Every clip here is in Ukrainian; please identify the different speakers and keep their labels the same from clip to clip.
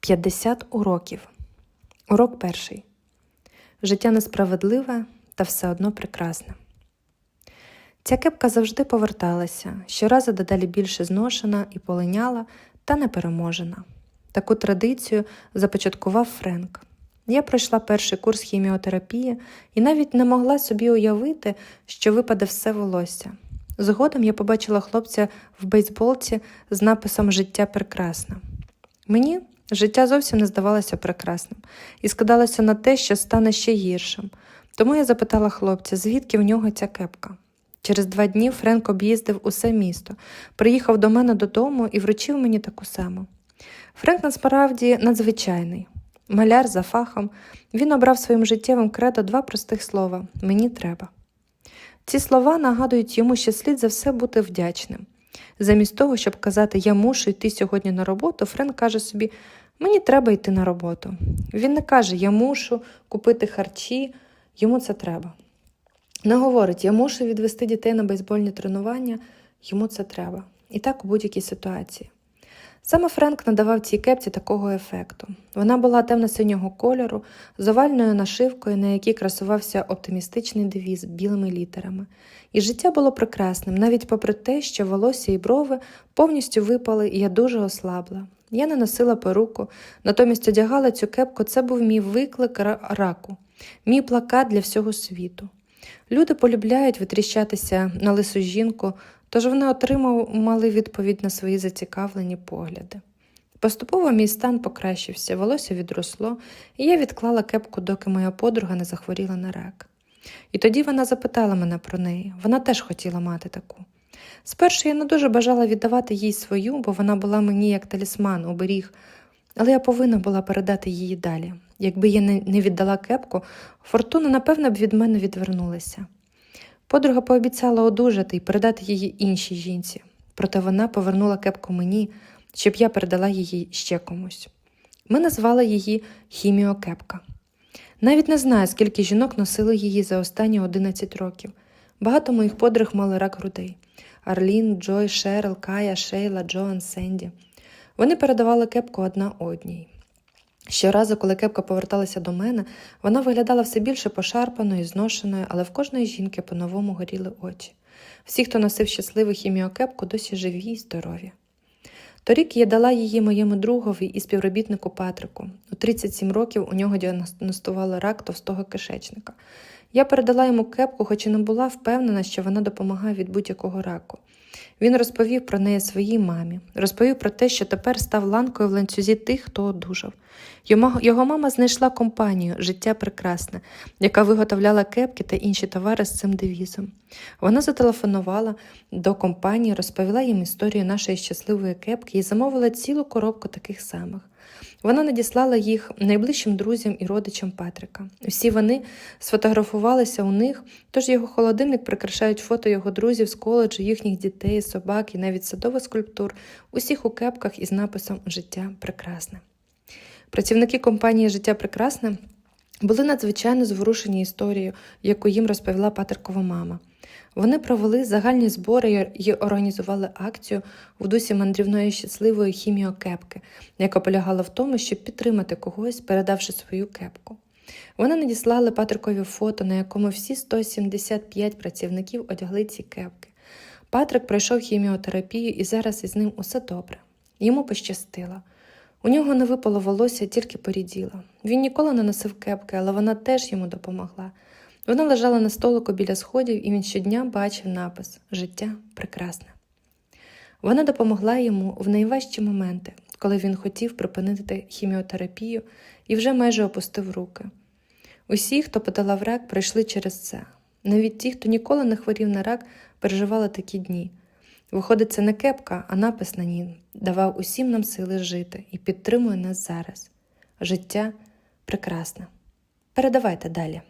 Speaker 1: 50 уроків. Урок перший. Життя несправедливе та все одно прекрасне. Ця кепка завжди поверталася, щоразу дедалі більше зношена і полиняла та непереможена. Таку традицію започаткував Френк. Я пройшла перший курс хіміотерапії і навіть не могла собі уявити, що випаде все волосся. Згодом я побачила хлопця в бейсболці з написом Життя прекрасне. Мені життя зовсім не здавалося прекрасним і скидалося на те, що стане ще гіршим. Тому я запитала хлопця, звідки в нього ця кепка. Через два дні Френк об'їздив усе місто, приїхав до мене додому і вручив мені таку саму. Френк насправді надзвичайний. Маляр за фахом, він обрав своїм життєвим кредо два простих слова мені треба. Ці слова нагадують йому, що слід за все бути вдячним. Замість того, щоб казати Я мушу йти сьогодні на роботу, Френк каже собі Мені треба йти на роботу. Він не каже Я мушу купити харчі, йому це треба. Не говорить Я мушу відвести дітей на бейсбольні тренування, йому це треба. І так у будь-якій ситуації. Саме Френк надавав цій кепці такого ефекту. Вона була темно-синього кольору, з овальною нашивкою, на якій красувався оптимістичний девіз білими літерами. І життя було прекрасним, навіть попри те, що волосся і брови повністю випали, і я дуже ослабла. Я не носила перуку, натомість одягала цю кепку. Це був мій виклик раку, мій плакат для всього світу. Люди полюбляють витріщатися на лису жінку, тож вони отримали відповідь на свої зацікавлені погляди. Поступово мій стан покращився, волосся відросло, і я відклала кепку, доки моя подруга не захворіла на рак. І тоді вона запитала мене про неї, вона теж хотіла мати таку. Спершу я не дуже бажала віддавати їй свою, бо вона була мені як талісман, оберіг, але я повинна була передати її далі. Якби я не віддала кепку, фортуна, напевно, б від мене відвернулася. Подруга пообіцяла одужати і передати її іншій жінці, проте вона повернула кепку мені, щоб я передала її ще комусь. Ми назвали її хіміокепка. Навіть не знаю, скільки жінок носили її за останні 11 років. Багато моїх подруг мали рак грудей: Арлін, Джой, Шерл, Кая, Шейла, Джоан, Сенді. Вони передавали кепку одна одній. Щоразу, коли кепка поверталася до мене, вона виглядала все більше пошарпаною, зношеною, але в кожної жінки по-новому горіли очі. Всі, хто носив щасливу хіміокепку, досі живі й здорові. Торік я дала її моєму другові і співробітнику Патрику. У 37 років у нього діагностували рак товстого кишечника. Я передала йому кепку, хоч і не була впевнена, що вона допомагає від будь-якого раку. Він розповів про неї своїй мамі, розповів про те, що тепер став ланкою в ланцюзі тих, хто одужав. Його мама знайшла компанію Життя прекрасне, яка виготовляла кепки та інші товари з цим девізом. Вона зателефонувала до компанії, розповіла їм історію нашої щасливої кепки і замовила цілу коробку таких самих. Вона надіслала їх найближчим друзям і родичам Патрика. Всі вони сфотографувалися у них, тож його холодильник прикрашають фото його друзів з коледжу, їхніх дітей, собак і навіть садових скульптур, усіх у кепках із написом Життя прекрасне. Працівники компанії Життя прекрасне були надзвичайно зворушені історією, яку їм розповіла Патеркова мама. Вони провели загальні збори і організували акцію в дусі мандрівної щасливої хіміокепки, яка полягала в тому, щоб підтримати когось, передавши свою кепку. Вони надіслали Патрикові фото, на якому всі 175 працівників одягли ці кепки. Патрик пройшов хіміотерапію і зараз із ним усе добре. Йому пощастило. У нього не випало волосся, тільки поріділо. Він ніколи не носив кепки, але вона теж йому допомогла. Вона лежала на столику біля сходів, і він щодня бачив напис Життя прекрасне. Вона допомогла йому в найважчі моменти, коли він хотів припинити хіміотерапію і вже майже опустив руки. Усі, хто подолав рак, пройшли через це. Навіть ті, хто ніколи не хворів на рак, переживали такі дні. Виходить, це не кепка, а напис на ній давав усім нам сили жити і підтримує нас зараз. Життя прекрасне. Передавайте далі.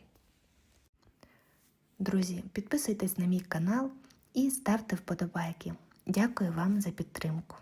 Speaker 2: Друзі, підписуйтесь на мій канал і ставте вподобайки. Дякую вам за підтримку.